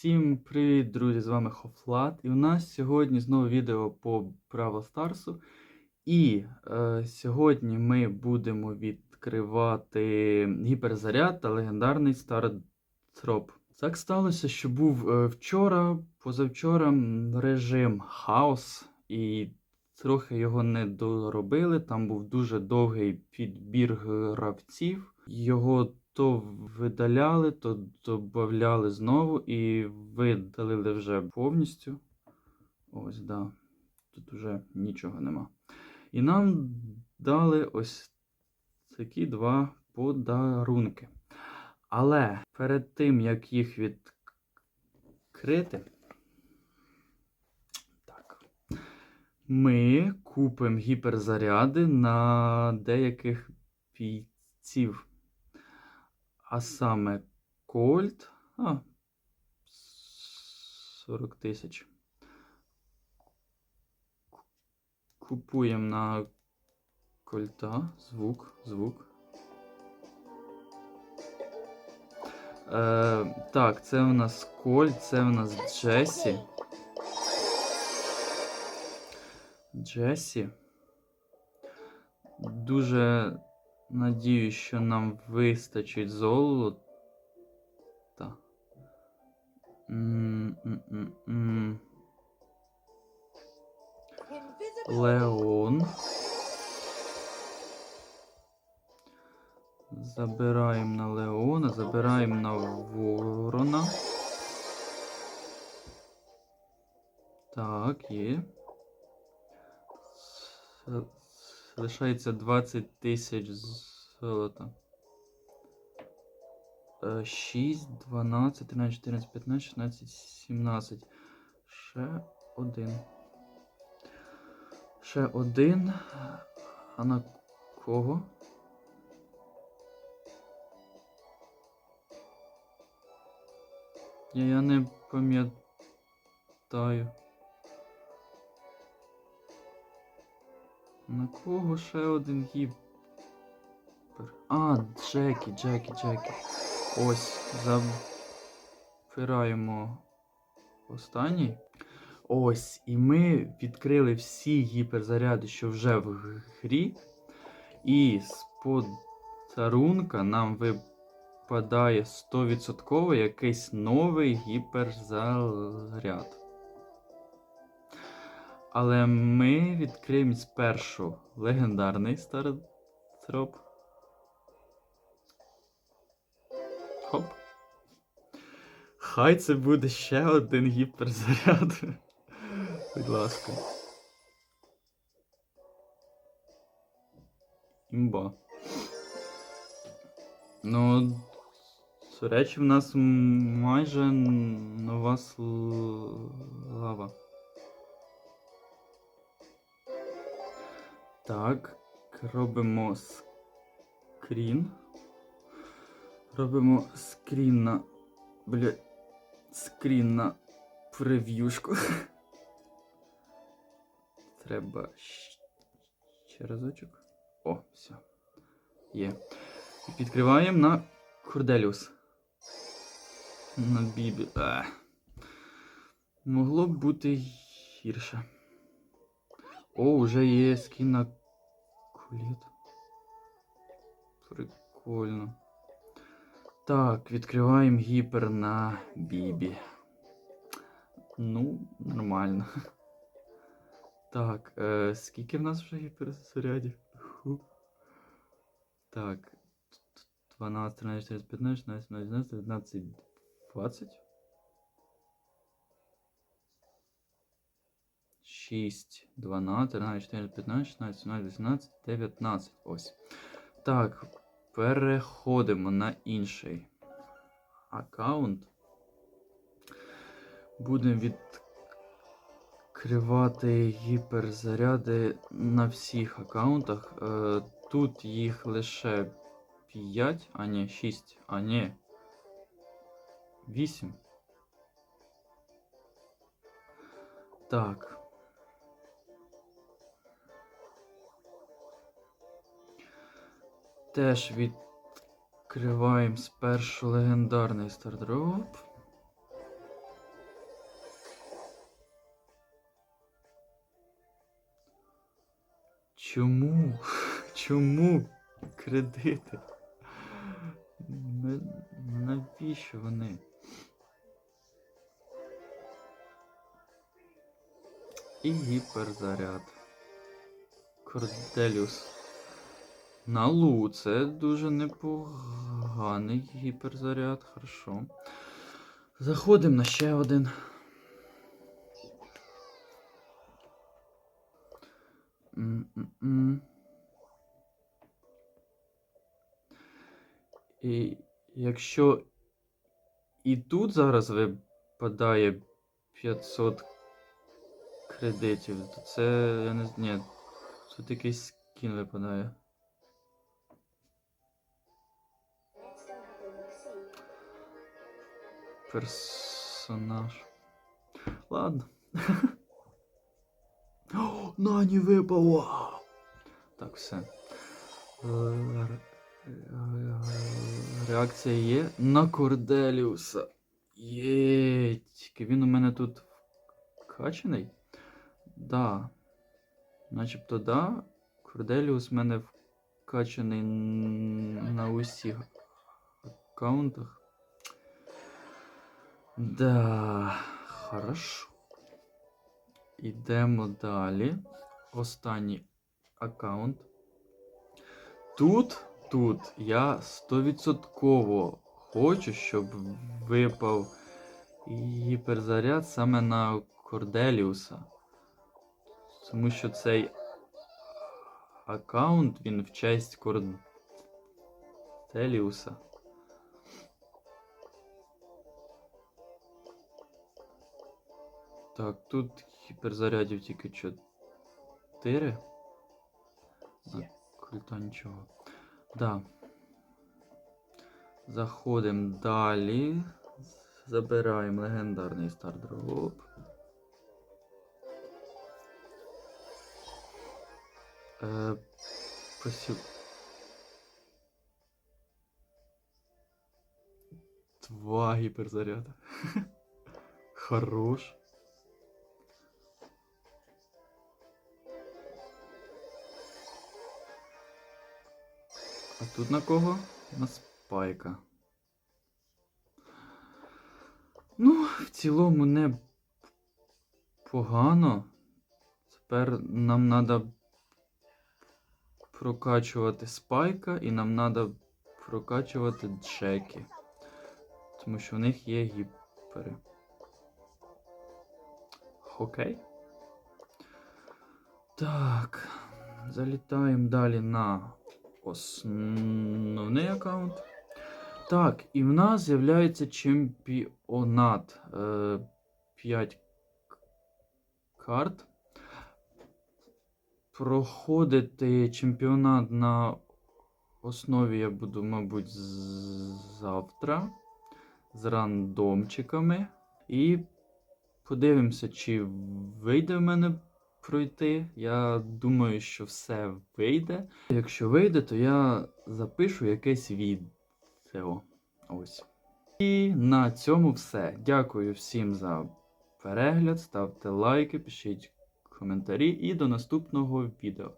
Всім привіт, друзі! З вами Хофлат. І у нас сьогодні знову відео по Бравл Старсу. І е, сьогодні ми будемо відкривати гіперзаряд та легендарний Стартроп. Так сталося, що був е, вчора, позавчора режим хаос, і трохи його не доробили. Там був дуже довгий підбір гравців. Його то видаляли, то додавали знову і видалили вже повністю. Ось, да. Тут вже нічого нема. І нам дали ось такі два подарунки. Але перед тим, як їх відкрити, так, ми купимо гіперзаряди на деяких бійців. А саме Кольт. А, 40 тисяч. Купуємо на Кольта. Звук, звук. Е, так, це в нас Кольт, це в нас Джесі. Джесі. Дуже надію, що нам вистачить золота. М-м-м-м. Леон. Забираємо на Леона, забираємо на Ворона. Так, є. Лишається 20 тисяч золота. Е, 6, 12, 13, 14, 15, 16, 17. Ще один. Ще один. А на кого? Я, я не пам'ятаю. На кого ще один гіпер? А, Джекі, Джекі, Джекі. Ось, забираємо останній. Ось, і ми відкрили всі гіперзаряди, що вже в грі. І з подарунка нам випадає 100% якийсь новий гіперзаряд. Але ми відкриємо спершу легендарний стартроп. Хоп. Хай це буде ще один гіперзаряд. Будь ласка. Імба. Ну, до речі, в нас майже нова слава. Так, робимо скрін. Робимо скрін на. Бля. Скрін на прев'юшку. Треба ще разочок. О, все. Є. Відкриваємо на Корделіус. На Бібі. Могло б бути гірше. О, вже є скін на кулет. Прикольно. Так, відкриваємо гіпер на Бібі. Ну, нормально. Так, е, скільки в нас вже гіперзарядів? Так. 12, 13, 14, 15, 16, 17, 19, 20. 6, 12, 13, 14, 15, 16, 17, 18, 19. Ось. Так, переходимо на інший аккаунт. Будемо відкривати гіперзаряди на всіх аккаунтах. Е, Тут їх лише 5, а не 6, а не 8. Так. Теж відкриваємо спершу легендарний стардроп. Чому? Чому кредити? Ми Навіщо вони? І гіперзаряд. Корделюс. На лу, це дуже непоганий гіперзаряд, хорошо. Заходимо на ще один. М-м-м. І якщо і тут зараз випадає 500 кредитів, то це я не знаю. Тут якийсь скін випадає. Персонаж. Ладно. О, Нані випало! Так, все. Е, е, Реакція є на Корделіуса. Є, він у мене тут вкачаний? Да. Начебто да. Корделіус у мене вкачаний на усіх аккаунтах. Да, хорошо. Ідемо далі. Останній аккаунт. Тут, тут я 100% хочу, щоб випав гіперзаряд саме на Корделіуса. Тому що цей аккаунт він в честь Корделіуса. Так, тут гіперзарядів тільки 4. На культа нічого. Да. Заходимо далі. Забираємо легендарний стардроп. Е, посів... Два гіперзаряда. Хорош. А тут на кого? На спайка. Ну, в цілому не погано. Тепер нам треба прокачувати спайка і нам треба прокачувати джеки. Тому що в них є гіпери. Окей. Так. Залітаємо далі на основний аккаунт. Так, і в нас з'являється чемпіонат. Е, 5 карт. Проходити чемпіонат на основі я буду, мабуть, завтра з рандомчиками. І подивимося, чи вийде в мене пройти. Я думаю, що все вийде. Якщо вийде, то я запишу якесь відео. Ось. І на цьому все. Дякую всім за перегляд. Ставте лайки, пишіть коментарі і до наступного відео.